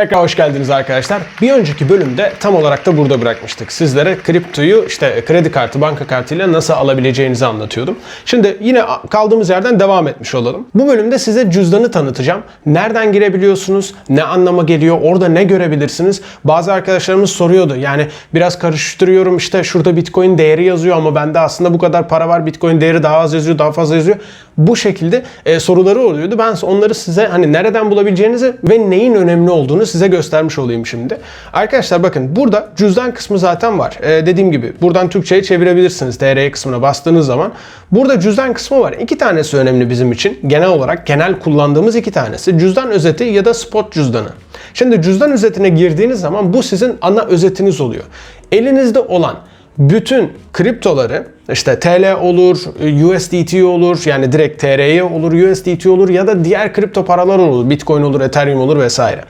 Tekrar hoş geldiniz arkadaşlar. Bir önceki bölümde tam olarak da burada bırakmıştık. Sizlere kriptoyu işte kredi kartı, banka kartıyla nasıl alabileceğinizi anlatıyordum. Şimdi yine kaldığımız yerden devam etmiş olalım. Bu bölümde size cüzdanı tanıtacağım. Nereden girebiliyorsunuz? Ne anlama geliyor? Orada ne görebilirsiniz? Bazı arkadaşlarımız soruyordu. Yani biraz karıştırıyorum işte şurada Bitcoin değeri yazıyor ama bende aslında bu kadar para var. Bitcoin değeri daha az yazıyor, daha fazla yazıyor. Bu şekilde e, soruları oluyordu. Ben onları size hani nereden bulabileceğinizi ve neyin önemli olduğunu size göstermiş olayım şimdi. Arkadaşlar bakın burada cüzdan kısmı zaten var. Ee, dediğim gibi buradan Türkçe'ye çevirebilirsiniz TR kısmına bastığınız zaman. Burada cüzdan kısmı var. İki tanesi önemli bizim için. Genel olarak genel kullandığımız iki tanesi. Cüzdan özeti ya da spot cüzdanı. Şimdi cüzdan özetine girdiğiniz zaman bu sizin ana özetiniz oluyor. Elinizde olan bütün kriptoları işte TL olur, USDT olur yani direkt TR'ye olur, USDT olur ya da diğer kripto paralar olur. Bitcoin olur, Ethereum olur vesaire.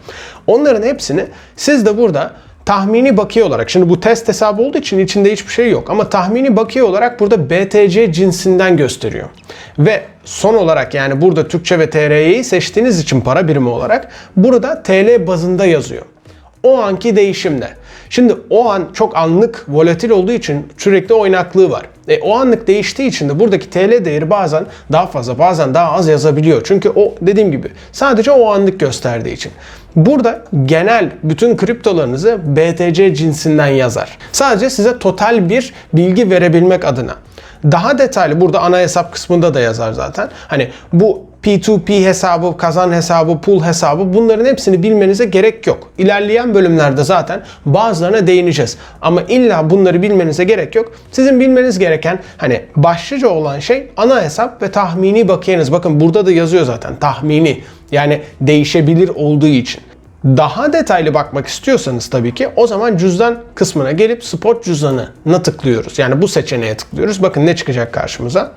Onların hepsini siz de burada tahmini bakiye olarak şimdi bu test hesabı olduğu için içinde hiçbir şey yok ama tahmini bakiye olarak burada BTC cinsinden gösteriyor. Ve son olarak yani burada Türkçe ve TR'yi seçtiğiniz için para birimi olarak burada TL bazında yazıyor. O anki değişimde. Şimdi o an çok anlık volatil olduğu için sürekli oynaklığı var. E, o anlık değiştiği için de buradaki TL değeri bazen daha fazla bazen daha az yazabiliyor. Çünkü o dediğim gibi sadece o anlık gösterdiği için. Burada genel bütün kriptolarınızı BTC cinsinden yazar. Sadece size total bir bilgi verebilmek adına. Daha detaylı burada ana hesap kısmında da yazar zaten. Hani bu P2P hesabı, kazan hesabı, pool hesabı bunların hepsini bilmenize gerek yok. İlerleyen bölümlerde zaten bazılarına değineceğiz. Ama illa bunları bilmenize gerek yok. Sizin bilmeniz gereken hani başlıca olan şey ana hesap ve tahmini bakiyeniz. Bakın burada da yazıyor zaten tahmini. Yani değişebilir olduğu için. Daha detaylı bakmak istiyorsanız tabii ki o zaman cüzdan kısmına gelip spot cüzdanına tıklıyoruz. Yani bu seçeneğe tıklıyoruz. Bakın ne çıkacak karşımıza.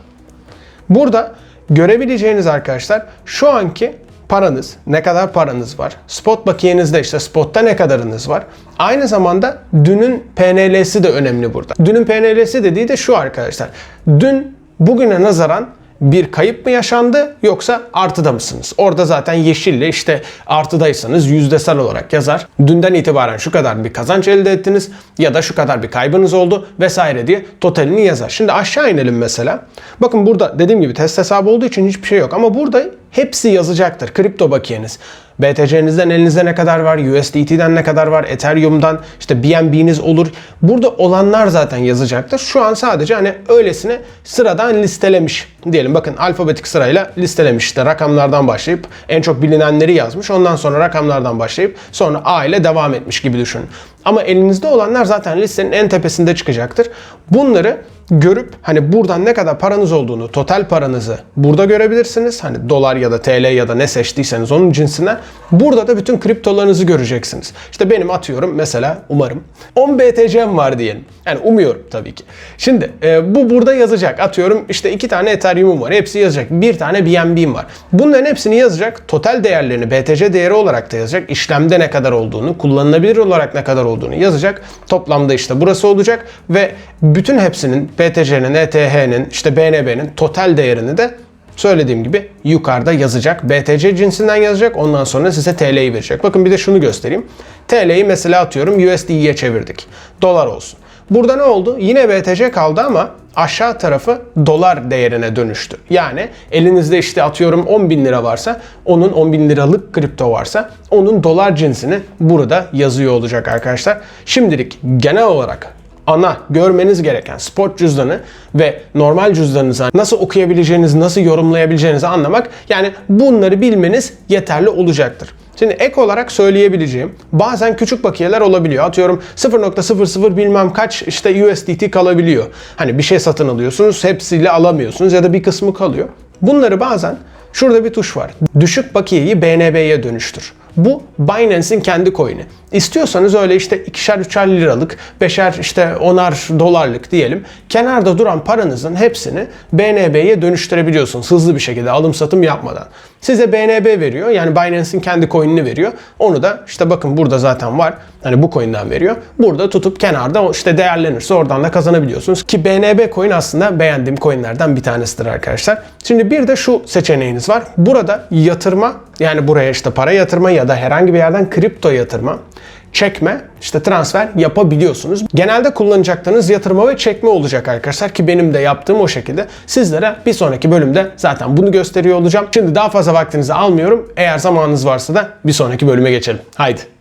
Burada görebileceğiniz arkadaşlar şu anki paranız, ne kadar paranız var. Spot bakiyenizde işte spotta ne kadarınız var. Aynı zamanda dünün PNL'si de önemli burada. Dünün PNL'si dediği de şu arkadaşlar. Dün bugüne nazaran bir kayıp mı yaşandı yoksa artıda mısınız? Orada zaten yeşille işte artıdaysanız yüzdesel olarak yazar. Dünden itibaren şu kadar bir kazanç elde ettiniz ya da şu kadar bir kaybınız oldu vesaire diye totalini yazar. Şimdi aşağı inelim mesela. Bakın burada dediğim gibi test hesabı olduğu için hiçbir şey yok ama burada hepsi yazacaktır. Kripto bakiyeniz. BTC'nizden elinizde ne kadar var, USDT'den ne kadar var, Ethereum'dan işte BNB'niz olur. Burada olanlar zaten yazacaktır. Şu an sadece hani öylesine sıradan listelemiş diyelim. Bakın alfabetik sırayla listelemiş işte rakamlardan başlayıp en çok bilinenleri yazmış. Ondan sonra rakamlardan başlayıp sonra A ile devam etmiş gibi düşünün. Ama elinizde olanlar zaten listenin en tepesinde çıkacaktır. Bunları görüp hani buradan ne kadar paranız olduğunu, total paranızı burada görebilirsiniz. Hani dolar ya da TL ya da ne seçtiyseniz onun cinsinden. Burada da bütün kriptolarınızı göreceksiniz. İşte benim atıyorum mesela umarım 10 BTC'm var diyelim. Yani umuyorum tabii ki. Şimdi e, bu burada yazacak. Atıyorum işte iki tane Ethereum'um var. Hepsi yazacak. Bir tane BNB'm var. Bunların hepsini yazacak. Total değerlerini BTC değeri olarak da yazacak. İşlemde ne kadar olduğunu, kullanılabilir olarak ne kadar olduğunu yazacak. Toplamda işte burası olacak ve bütün hepsinin BTC'nin, ETH'nin, işte BNB'nin total değerini de söylediğim gibi yukarıda yazacak. BTC cinsinden yazacak. Ondan sonra size TL'yi verecek. Bakın bir de şunu göstereyim. TL'yi mesela atıyorum USD'ye çevirdik. Dolar olsun. Burada ne oldu? Yine BTC kaldı ama aşağı tarafı dolar değerine dönüştü. Yani elinizde işte atıyorum 10 bin lira varsa onun 10 bin liralık kripto varsa onun dolar cinsini burada yazıyor olacak arkadaşlar. Şimdilik genel olarak ana görmeniz gereken spot cüzdanı ve normal cüzdanınızı nasıl okuyabileceğinizi, nasıl yorumlayabileceğinizi anlamak yani bunları bilmeniz yeterli olacaktır. Şimdi ek olarak söyleyebileceğim bazen küçük bakiyeler olabiliyor. Atıyorum 0.00 bilmem kaç işte USDT kalabiliyor. Hani bir şey satın alıyorsunuz hepsiyle alamıyorsunuz ya da bir kısmı kalıyor. Bunları bazen şurada bir tuş var. Düşük bakiyeyi BNB'ye dönüştür. Bu Binance'in kendi coin'i. İstiyorsanız öyle işte ikişer üçer liralık, beşer işte onar dolarlık diyelim. Kenarda duran paranızın hepsini BNB'ye dönüştürebiliyorsunuz hızlı bir şekilde alım satım yapmadan. Size BNB veriyor yani Binance'in kendi coin'ini veriyor. Onu da işte bakın burada zaten var. Hani bu coin'den veriyor. Burada tutup kenarda işte değerlenirse oradan da kazanabiliyorsunuz. Ki BNB coin aslında beğendiğim coin'lerden bir tanesidir arkadaşlar. Şimdi bir de şu seçeneğiniz var. Burada yatırma yani buraya işte para yatırma ya da herhangi bir yerden kripto yatırma, çekme, işte transfer yapabiliyorsunuz. Genelde kullanacaklarınız yatırma ve çekme olacak arkadaşlar ki benim de yaptığım o şekilde. Sizlere bir sonraki bölümde zaten bunu gösteriyor olacağım. Şimdi daha fazla vaktinizi almıyorum. Eğer zamanınız varsa da bir sonraki bölüme geçelim. Haydi.